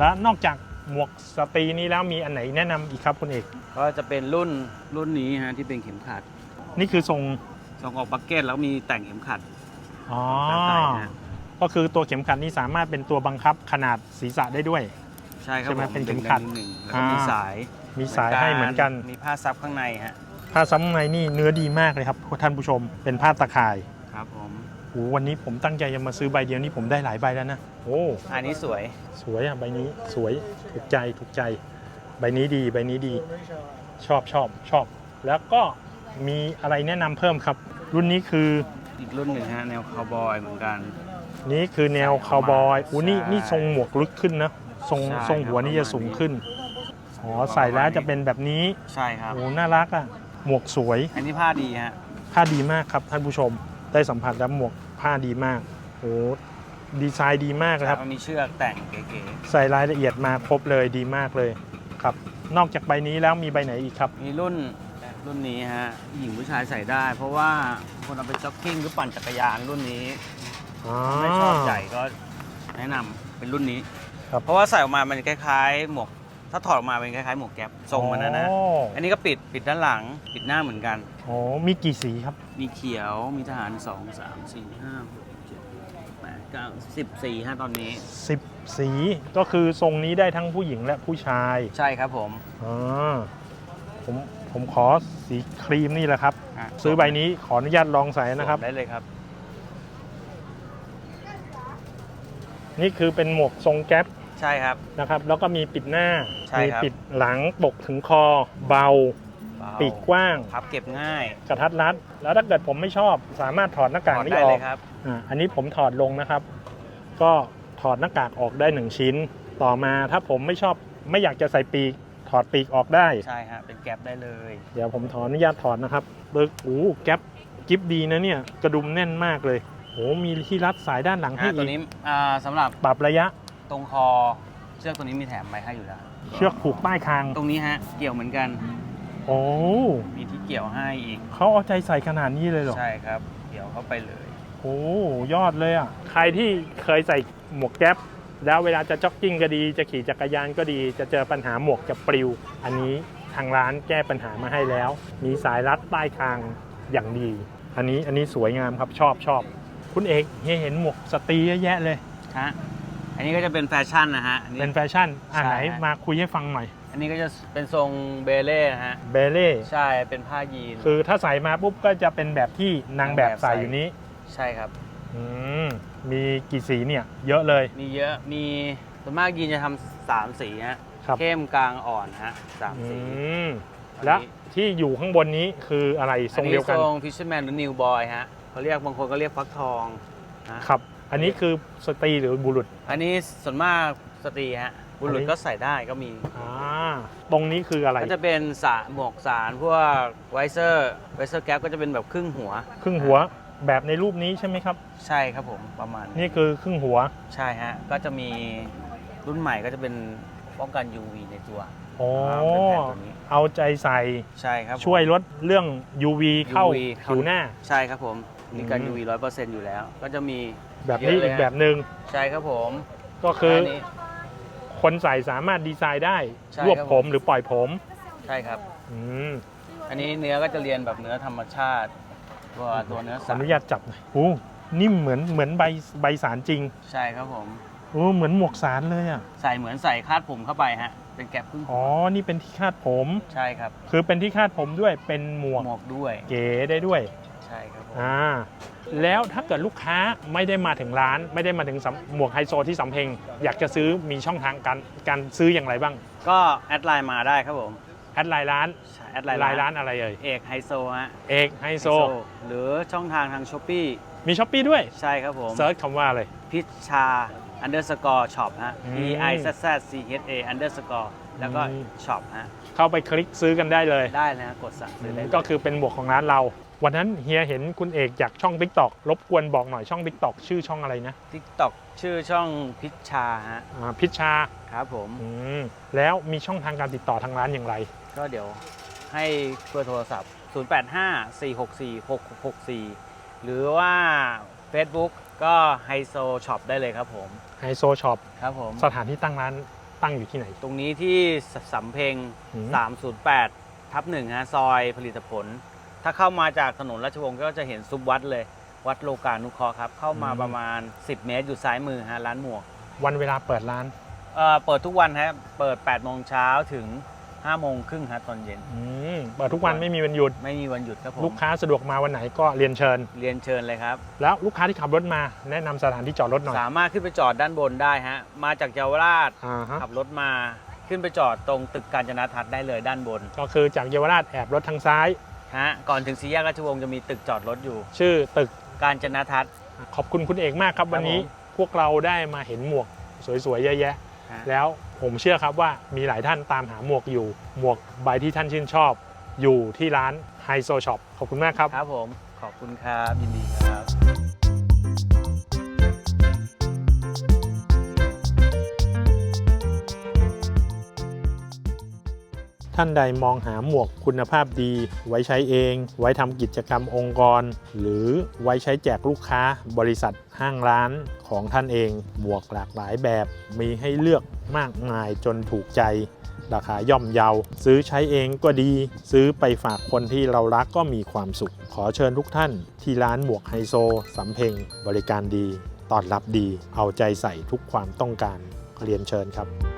แล้วนอกจากหมวกสตรีนี้แล้วมีอันไหนแนะนำอีกครับคุณเอก ก็จะเป็นรุ่นรุ่นนี้ฮะที่เป็นเข็มขัดนี่คือทรง ทรงออกบักเก็ตแล้วมีแต่งเข็มขัดอ๋อด้านใต้ฮะก็คือตัวเข็มขัดนี้สามารถเป็นตัวบังคับขนาดศีรษะได้ด้วย ใช่ครับใช่ไหมผเป็นเข็มขัดดึงๆหนึ่งแล้วก็มีอ่า สายมีสายให้เหมือนกัน มีผ้าซับข้างในฮะผ้าซ้ำในนี่เนื้อดีมากเลยครับท่านผู้ชมเป็นผ้าตะข่าย ครับผม โอ้วันนี้ผมตั้งใจจะมาซื้อใบเดียวนี่ผมได้หลายใบแล้วนะ โอ้ อันนี้สวย สวยอะใบนี้สวยถูกใจถูกใจ ใบนี้ดีใบนี้ดี ชอบชอบชอบ แล้วก็มีอะไรแนะนำเพิ่มครับ รุ่นนี้คือ อีกรุ่นหนึ่งฮะแนวคาวบอยเหมือนกัน นี่คือแนวคาวบอยอู้นี่ใช่นี่ทรงหมวกลึกขึ้นนะทรงใช่ทรงหัวนี่จะสูงขึ้น อ๋อ ใส่แล้วจะเป็นแบบนี้ ใช่ครับ โอ้น่ารักอะ หมวกสวย อันนี้ผ้าดีฮะ ผ้าดีมากครับท่านผู้ชม ได้สัมผัสแล้วหมวก ผ้าดีมากโอ้ดีไซน์ดีมากเลยครับมันมีเชือกแต่งเก๋ใส่รายละเอียดมาครบเลยดีมากเลยครับ นอกจากใบนี้แล้วมีใบไหนอีกครับๆมีรุ่นรุ่นนี้ฮะหญิงผู้ชายใส่ได้ เพราะว่าคนเอาไปจ็อกกิ้งหรือปั่นจักรยานรุ่นนี้ไม่ชอบใหญ่ก็แนะนำเป็นรุ่นนี้ครับเพราะว่าใส่ออกมามันคล้ายๆ หมวก ถ้าถอดออกมาเป็นคล้ายๆหมวกแก๊ปทรงมันนะนะอ๋ออันนี้ก็ปิดปิดด้านหลัง ปิดหน้าเหมือนกันอ๋อมีกี่สีครับ มีเขียว มีทหาร2 3 4 5 6 7 8 9 10สีฮะตอนนี้ 10 สีก็คือทรงนี้ได้ทั้งผู้หญิงและผู้ชาย ใช่ครับผมอ๋อผมผมขอสีครีมนี่แหละครับะซื้อใบนี้ขออนุญาตลองใส่นะครับ ได้เลยครับ นี่คือเป็นหมวกทรงแก๊ป ใช่ครับ นะครับแล้วก็มีปิดหน้า ใช่มีครับ ปิดหลังปกถึงคอ เบา เบาปีกกว้าง พับเก็บง่ายกระทัดรัด แล้วถ้าเกิดผมไม่ชอบ สามารถถอดหน้ากากถอดนี้ได้อเลอกยครับ อ่าอันนี้ผมถอดลงนะครับ ก็ถอดหน้ากากออกได้หนึ่งชิ้น ต่อมาถ้าผมไม่ชอบไม่อยากจะใส่ปีก ถอดปีกออกได้ ใช่ฮะเป็นแก๊ปได้เลย เดี๋ยวผมถอนอนุญาตถอดนะครับเบิกโอ้แก๊ปกิฟดีนะเนี่ย กระดุมแน่นมากเลยโอ้มีที่รัดสายด้านหลังให้อะตัวอีกนี้อ่าสำหรับปรับระยะ ตรงคอเชือกตัวนี้มีแถมไว้ให้อยู่แล้ว เชือกผูกใต้คางตรงนี้ฮะ เกี่ยวเหมือนกัน โอ้มีที่เกี่ยวให้อีก เขาเอาใจใส่ขนาดนี้เลยเหรอ ใช่ครับ เกี่ยวเข้าไปเลย โอ้ยอดเลยอะ ใครที่เคยใส่หมวกแก๊ปแล้วเวลาจะจ็อกกิ้งก็ดี จะขี่จักรยานก็ดี จะเจอปัญหาหมวกจะปลิว อันนี้ทางร้านแก้ปัญหามาให้แล้ว มีสายรัดใต้คางอย่างดี อันนี้อันนี้สวยงามครับชอบชอบ คุณเอกเฮียเห็นหมวกสตรีเยอะแยะเลย ฮะ อันนี้ก็จะเป็นแฟชั่นนะฮะอันนี้ เป็นแฟชั่นอ่าใช่ ไหนฮะมาคุยให้ฟังหน่อยอันนี้ก็จะเป็นทรงเบเล่นะฮะ เบเล่ใช่ เป็นผ้ายีน คือถ้าใส่มาปุ๊บก็จะเป็นแบบที่นางแบบใส่อยู่นี้ใช่ครับ อืมมีกี่สีเนี่ย เยอะเลยมีเยอะ มีส่วนมากยีนจะทำสามสีฮะ ครับเข้มกลางอ่อนฮะสามอืสีมและที่อยู่ข้างบนนี้คืออะไรทรงเดียวกันอันนี้ทรงฟิชเชอร์แมนหรือนิวบอยฮะเขาเรียกบางคนก็เรียกฟักทองฮะครับ อันนี้คือสตรีหรือบุรุษ อันนี้ส่วนมากสตรีฮะบุรุอันษนี้ก็ใส่ได้ก็มีอ่าตรงนี้คืออะไร ก็จะเป็นสาหมวกสารพวกไวเซอร์ไวเซอร์แก๊ปก็จะเป็นแบบครึ่งหัว ครึ่งหัวแบบในรูปนี้ใช่ไหมครับ ใช่ครับผมประมาณนี่คือครึ่งหัวใช่ฮะก็จะมีรุ่นใหม่ก็จะเป็นป้องกัน UV ในตัวโอ้อ่าเป็นแผ่นตัวนี้เอาใจใส่ใช่ครับผม ช่วยลดเรื่อง UV เข้า UV ผิวหน้า ใช่ครับผมมีกัน อืม UV ร้อยเปอร์เซ็นต์อยู่แล้ว ก็จะมี แบบนี้เยอะเลยอีกแบบหนึ่งใช่ครับผมก็คืออันนี้ คนใส่สามารถดีไซน์ได้ ใช่รวบครับผผม มหรือปล่อยผมใช่ครับ อืมอันนี้เนื้อก็จะเรียนแบบเนื้อธรรมชาติตัวตัวเนื้อขอสัอนุญาตจับหน่อยโอ้นิ่มเหมือนเหมือนใบใบสารจริงใช่ครับผมโอ้เหมือนหมวกสารเลยอะใส่เหมือนใส่คาดผมเข้าไปฮะ เป็นแก๊ปครึ่งอ๋อนี่เป็นที่คาดผม ใช่ครับคือเป็นที่คาดผมด้วยเป็นหมวกหมวกด้วย เก๋ได้ด้วยใช่ครับผม อ่าแล้วถ้าเกิดลูกค้าไม่ได้มาถึงร้าน ไม่ได้มาถึงสำหมวกไฮโซที่สำเพ็งอยากจะซื้อมีช่องทางการการซื้ออย่างไรบ้างก็แอดไลน์มาได้ครับผมแอดไลน์ร้านใช่แอดไลน์ไลน์ร้านอะไรเอ่ยเอกไฮโซฮะเอกไฮโซหรือช่องทางทางช้อปปี้มีช้อปปี้ด้วยใช่ครับผมเซิร์ชคำว่าอะไรพิชชา underscore shop ฮะอืม p i z z c h a underscore แล้วก็อืม shop ฮะเข้าไปคลิกซื้อกันได้เลยได้นะฮะกดสั่งซื้อได้เลยก็คือเป็นหมวกของร้านเรา วันนั้นเฮียเห็นคุณเอกจากช่อง t ิ k t o k รบกวนบอกหน่อยช่อง t ิ k t o k ชื่อช่องอะไรนะ TikTok ชื่อช่องพิชชาฮะอ่าพิชชาครับผม อืมแล้วมีช่องทางการติดต่อทางร้านอย่างไร ก็เดี๋ยวให้เบอร์โทรศัพท์ 0854646664 หรือว่า Facebook ก็ไฮโซช็อปได้เลยครับผมไฮโซช็อปครับผม สถานที่ตั้งร้านตั้งอยู่ที่ไหน ตรงนี้ที่สสำเพ็ง อืม 308 ทับหนึ่งฮะซอยผลิตผล ถ้าเข้ามาจากถนนราชวงศ์ก็จะเห็นซุปวัดเลย วัดโลกานุเคราะห์ครับ เข้ามาประมาณ 10 เมตรอยู่ซ้ายมือฮะร้านหมวกวันเวลาเปิดร้านเอ่อเปิดทุกวันฮะเปิด8โมงเช้าถึง5โมงครึ่งฮะตอนเย็น อืมเปิดทุกวันไม่มีวันหยุด ไม่มีวันหยุดครับผมลูกค้าสะดวกมาวันไหนก็เรียนเชิญ เรียนเชิญเลยครับ แล้วลูกค้าที่ขับรถมาแนะนำสถานที่จอดรถหน่อยสามารถขึ้นไปจอดด้านบนได้ฮะมาจากเยาวราชอ่าฮะขับรถมาขึ้นไปจอดตรงตึกการจนาทัศน์ได้เลยด้านบน ก็คือจากเยาวราชแอบรถทางซ้าย ฮะก่อนถึงสี่แยกราชวงศ์จะมีตึกจอดรถอยู่ ชื่อตึกการจนาทัศน์ ขอบคุณคุณเอกมากครับครับวันนี้ผมพวกเราได้มาเห็นหมวกสวยๆเยอะแยะ ฮะ แล้วผมเชื่อครับว่ามีหลายท่านตามหาหมวกอยู่ หมวกใบที่ท่านชื่นชอบ อยู่ที่ร้านไฮโซช็อปขอบคุณมากครับ ครับผม ขอบคุณครับ ยินดี ท่านใดมองหาหมวกคุณภาพดี ไว้ใช้เอง ไว้ทำกิจกรรมองค์กร หรือไว้ใช้แจกลูกค้า บริษัทห้างร้านของท่านเอง หมวกหลากหลายแบบ มีให้เลือกมากมายจนถูกใจราคาย่อมเยา ซื้อใช้เองก็ดี ซื้อไปฝากคนที่เรารักก็มีความสุข ขอเชิญทุกท่านที่ร้านหมวกไฮโซสำเพ็งบริการดีต้อนรับดี เอาใจใส่ทุกความต้องการเรียนเชิญครับ